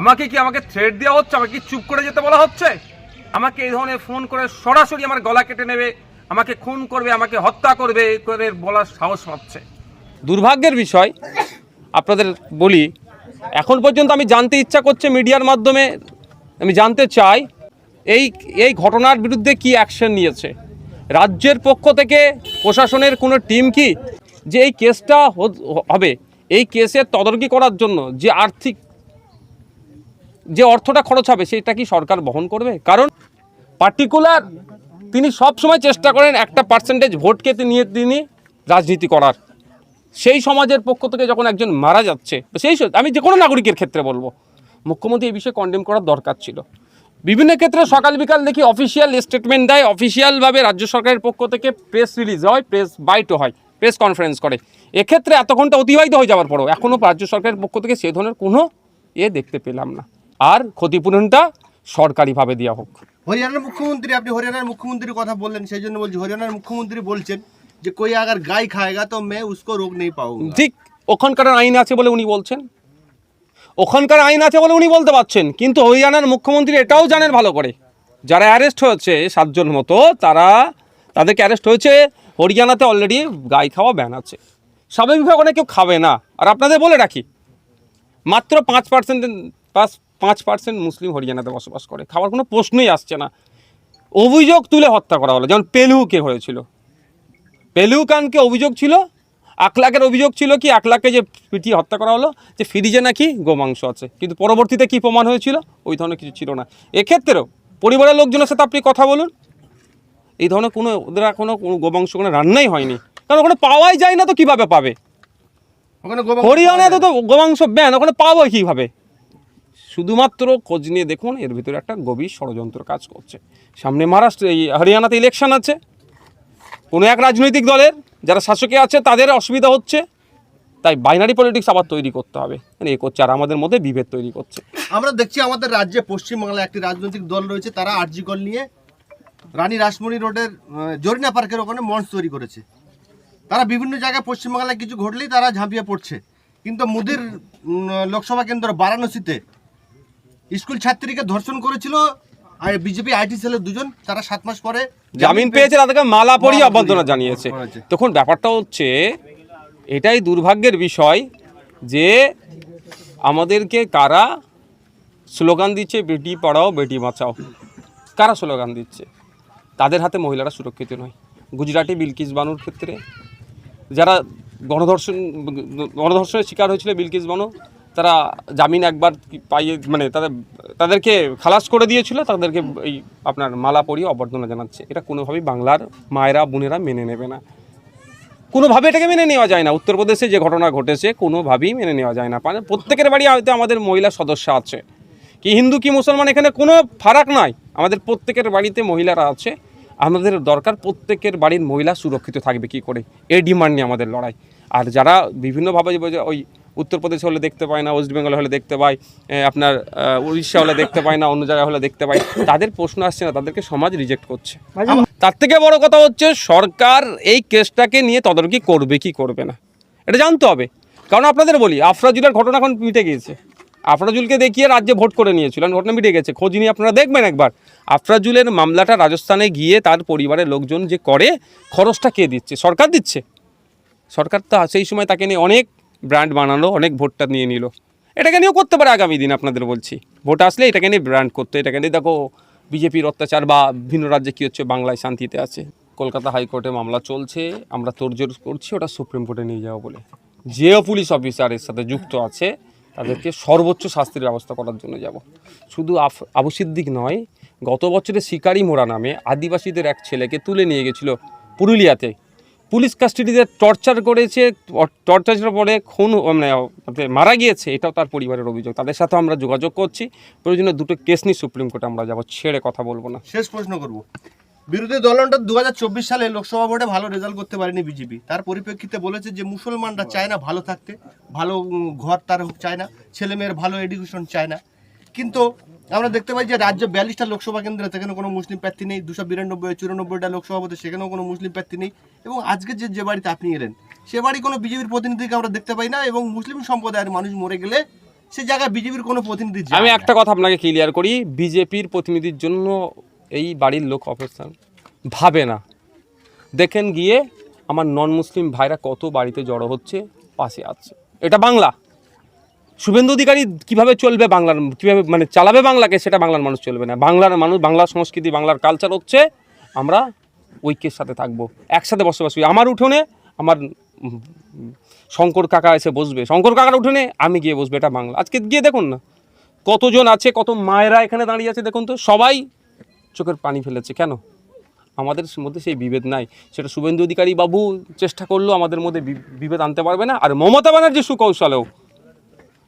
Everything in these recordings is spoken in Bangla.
আমাকে কি আমাকে থ্রেড দেওয়া হচ্ছে? আমাকে কি চুপ করে যেতে বলা হচ্ছে? আমাকে এই ধরনের ফোন করে সরাসরি আমার গলা কেটে নেবে, আমাকে খুন করবে, আমাকে হত্যা করবে, করে বলার সাহস পাচ্ছে। দুর্ভাগ্যের বিষয়, আপনাদের বলি, এখন পর্যন্ত আমি জানতে ইচ্ছা করছে মিডিয়ার মাধ্যমে, আমি জানতে চাই, এই এই ঘটনার বিরুদ্ধে কি অ্যাকশন নিয়েছে? রাজ্যের পক্ষ থেকে প্রশাসনের কোনো টিম কি যে এই কেসটা হবে? এই কেসের তদারকি করার জন্য যে আর্থিক যে অর্থটা খরচ হবে, সেটা কি সরকার বহন করবে? কারণ পার্টিকুলার তিনি সব সময় চেষ্টা করেন একটা পার্সেন্টেজ ভোটকে নিয়ে তিনি রাজনীতি করার। সেই সমাজের পক্ষ থেকে যখন একজন মারা যাচ্ছে সেই আমি যে কোনো নাগরিকের ক্ষেত্রে বলব, মুখ্যমন্ত্রী এই বিষয়ে কন্ডেম করার দরকার ছিল। বিভিন্ন ক্ষেত্রে সকাল বিকাল দেখি অফিসিয়াল স্টেটমেন্ট দেয় অফিসিয়ালভাবে রাজ্য সরকারের পক্ষ থেকে প্রেস রিলিজ হয় প্রেস বাইটও হয় প্রেস কনফারেন্স করে। এক্ষেত্রে এত ঘণ্টা অতিবাহিত হয়ে যাওয়ার পরও এখনও রাজ্য সরকারের পক্ষ থেকে সে ধরনের কোনো এ দেখতে পেলাম না। আর ক্ষতিপূরণটা সরকারিভাবে দেওয়া হোক। হরিয়ানার মুখ্যমন্ত্রী আপনি হরিয়ানার মুখ্যমন্ত্রীর কথা বললেন সেই জন্য বলছি হরিয়ানার মুখ্যমন্ত্রী বলছেন যে কই আগার গাই খায়গা তো মে উসকো রোগ নেই পাও ঠিক ওখানকার আইন আছে বলে উনি বলছেন। ওখানকার আইন আছে বলে উনি বলতে পারছেন কিন্তু হরিয়ানার মুখ্যমন্ত্রী এটাও জানেন ভালো করে। যারা অ্যারেস্ট হয়েছে সাতজন মতো তারা তাদেরকে অ্যারেস্ট হয়েছে হরিয়ানাতে অলরেডি গাই খাওয়া ব্যান আছে। স্বাভাবিকভাবে ওখানে কেউ খাবে না। আর আপনাদের বলে রাখি মাত্র পাঁচ পার্সেন্ট পাঁচ পাঁচ পার্সেন্ট মুসলিম হরিয়ানাতে বসবাস করে। খাওয়ার কোনো প্রশ্নই আসছে না। অভিযোগ তুলে হত্যা করা হলো। যেমন পেলুকে হয়েছিল। পেলুকানকে অভিযোগ ছিল আকলাকের অভিযোগ ছিল কি আকলাকে যে পিটিয়ে হত্যা করা হলো যে ফ্রিজে নাকি গোমাংস আছে। কিন্তু পরবর্তীতে কি প্রমাণ হয়েছিল? ওই ধরনের কিছু ছিল না। এক্ষেত্রেও পরিবারের লোকজনের সাথে আপনি কথা বলুন। এই ধরনের কোনো ওদের এখনও কোনো গোমাংস কোনো রান্নাই হয়নি। কারণ ওখানে পাওয়াই যায় না তো কীভাবে পাবে? ওখানে হরিয়ানাতে তো গোমাংস ব্যান ওখানে পাবো কীভাবে? শুধুমাত্র খোঁজ নিয়ে দেখুন, এর ভিতরে একটা গভীর ষড়যন্ত্র কাজ করছে। সামনে মহারাষ্ট্র এই হরিয়ানাতে ইলেকশন আছে। কোনো এক রাজনৈতিক দলের যারা শাসকে আছে, তাদের অসুবিধা হচ্ছে। তাই বাইনারি পলিটিক্স আবার তৈরি করতে হবে। মানে এ করছে আর আমাদের মধ্যে বিভেদ তৈরি করছে। আমরা দেখছি আমাদের রাজ্যে পশ্চিমবাংলায় একটি রাজনৈতিক দল রয়েছে, তারা আরজিকল নিয়ে রানী রাসমণি রোডের জরিনা পার্কের ওখানে মঞ্চ তৈরি করেছে। তারা বিভিন্ন জায়গায় পশ্চিমবাংলায় কিছু ঘটলেই তারা ঝাঁপিয়ে পড়ছে। কিন্তু মুদির লোকসভা কেন্দ্র বারাণসীতে স্কুল ছাত্রীকে ধর্ষণ করেছিল আর বিজেপি আইটি সেলের দুজন তারা সাত মাস পরে জামিন পেয়েছে তাদেরকে মালা পরিয়ে অভ্যর্থনা জানিয়েছে। তখন ব্যাপারটা হচ্ছে এটাই দুর্ভাগ্যের বিষয় যে আমাদেরকে কারা স্লোগান দিচ্ছে বেটি পড়াও বেটি বাঁচাও। কারা স্লোগান দিচ্ছে? তাদের হাতে মহিলারা সুরক্ষিত নয়। গুজরাটি বিলকিস বানুর ক্ষেত্রে যারা গণধর্ষণ গণধর্ষণের শিকার হয়েছিল বিলকিস বানু তারা জামিন একবার পাইয়ে মানে তাদের, তাদেরকে খালাস করে দিয়েছিল, তাদেরকে এই আপনার মালা পরিয়ে অভ্যর্থনা জানাচ্ছে। এটা কোনোভাবেই বাংলার মায়েরা, বোনেরা মেনে নেবে না। কোনোভাবে এটাকে মেনে নেওয়া যায় না। উত্তরপ্রদেশে যে ঘটনা ঘটেছে, কোনোভাবেই মেনে নেওয়া যায় না। মানে প্রত্যেকের বাড়ি হয়তো আমাদের মহিলা সদস্য আছে। কি হিন্দু, কি মুসলমান, এখানে কোনো ফারাক নাই। আমাদের প্রত্যেকের বাড়িতে মহিলারা আছে। আমাদের দরকার প্রত্যেকের বাড়ির মহিলা সুরক্ষিত থাকবে কি করে? এই ডিমান্ড নিয়ে আমাদের লড়াই। আর যারা বিভিন্নভাবে ওই উত্তরপ্রদেশ হলে দেখতে পায় না ওয়েস্ট বেঙ্গল হলে দেখতে পায় এ, আপনার উড়িষ্যা হলে দেখতে পায় না অন্য জায়গায় হলে দেখতে পায় তাদের প্রশ্ন আসছে না তাদেরকে সমাজ রিজেক্ট করছে। তার থেকে বড় কথা হচ্ছে সরকার এই কেসটাকে নিয়ে তদারকি করবে কি করবে না এটা জানতে হবে। কারণ আপনাদের বলি আফরাজুলের ঘটনা এখন মিটে গিয়েছে। আফরাজুলকে দেখিয়ে রাজ্যে ভোট করে নিয়েছিল আর ঘটনা মিটে গেছে খোঁজ নিয়ে আপনারা দেখবেন একবার। আফরাজুলের মামলাটা রাজস্থানে গিয়ে তার পরিবারের লোকজন যে করে খরচটা কে দিচ্ছে? সরকার দিচ্ছে। সরকার তো সেই সময় তাকে নিয়ে অনেক ব্র্যান্ড বানালো, অনেক ভোটটা নিয়ে নিল। এটাকে নিয়েও করতে পারে আগামী দিন, আপনাদের বলছি। ভোট আসলে এটাকে নিয়ে ব্র্যান্ড করতে, এটাকে নিয়ে দেখো, বিজেপির অত্যাচার বা ভিন্ন রাজ্যে কী হচ্ছে, বাংলায় শান্তিতে আছে। কলকাতা হাইকোর্টে মামলা চলছে, আমরা তোড়জোড় করছি, ওটা সুপ্রিম কোর্টে নিয়ে যাব বলে। যেও পুলিশ অফিসারের সাথে যুক্ত আছে, তাদেরকে সর্বোচ্চ শাস্তির ব্যবস্থা করার জন্য যাব। শুধু আবু সিদ্দিক নয়, গত বছরে শিকারি মোড়া নামে আদিবাসীদের এক ছেলেকে তুলে নিয়ে গেছিল পুরুলিয়াতে। পুলিশ কাস্টাডিতে টর্চার করেছে টর্চারের পরে খুন মানে মারা গিয়েছে, এটাও তার পরিবারের অভিযোগ। তাদের সাথে আমরা যোগাযোগ করছি। প্রয়োজনে দুটো কেস নিয়ে সুপ্রিম কোর্টে আমরা যাব, ছেড়ে কথা বলব না। শেষ প্রশ্ন করব। বিরোধী দলটা দু সালে লোকসভা ভোটে ভালো রেজাল্ট করতে পারেনি বিজেপি। তার পরিপ্রেক্ষিতে বলেছে যে, মুসলমানরা চায় না ভালো থাকতে। ভালো ঘর তার চায় না ছেলে মেয়ের ভালো এডুকেশন চায় না। কিন্তু আমরা দেখতে পাই যে রাজ্য বিয়াল্লিশটা লোকসভা কেন্দ্রে সেখানে কোনো মুসলিম প্রার্থী নেই দুশো বিরানব্বই চুরানব্বইটা লোকসভা সেখানেও কোনো মুসলিম প্রার্থী নেই। এবং আজকে যে যে বাড়িতে আপনি এলেন সে বাড়ি কোনো বিজেপির প্রতিনিধিকে আমরা দেখতে পাই না এবং মুসলিম সম্প্রদায়ের মানুষ মরে গেলে সে জায়গায় বিজেপির কোনো প্রতিনিধি আমি একটা কথা আপনাকে ক্লিয়ার করি বিজেপির প্রতিনিধির জন্য এই বাড়ির লোক অবস্থান ভাবে না। দেখেন গিয়ে আমার নন মুসলিম ভাইরা কত বাড়িতে জড়ো হচ্ছে পাশে আছে। এটা বাংলা। শুভেন্দু অধিকারী কীভাবে চলবে বাংলার, কীভাবে মানে চালাবে বাংলাকে, সেটা বাংলার মানুষ চলবে না। বাংলার মানুষ বাংলার সংস্কৃতি, বাংলার কালচার হচ্ছে আমরা ঐক্যের সাথে থাকব, একসাথে বসবাস করি। আমার উঠোনে আমার শঙ্কর কাকা এসে বসবে। শঙ্কর কাকার উঠোনে আমি গিয়ে বসবে, এটা বাংলা। আজকে গিয়ে দেখুন না, কতজন আছে, কত মায়েরা এখানে দাঁড়িয়ে আছে দেখুন তো, সবাই চোখের পানি ফেলেছে, কেন? আমাদের মধ্যে সেই বিভেদ নাই। সেটা শুভেন্দু অধিকারী বাবু চেষ্টা করলেও আমাদের মধ্যে বিভেদ আনতে পারবে না। আর মমতা ব্যানার্জি সুকৌশলেও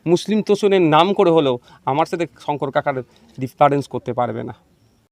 মুসলিম তোষণের নাম করে হলেও আমার সাথে শঙ্কর কাকার ডিফারেন্স করতে পারবে না।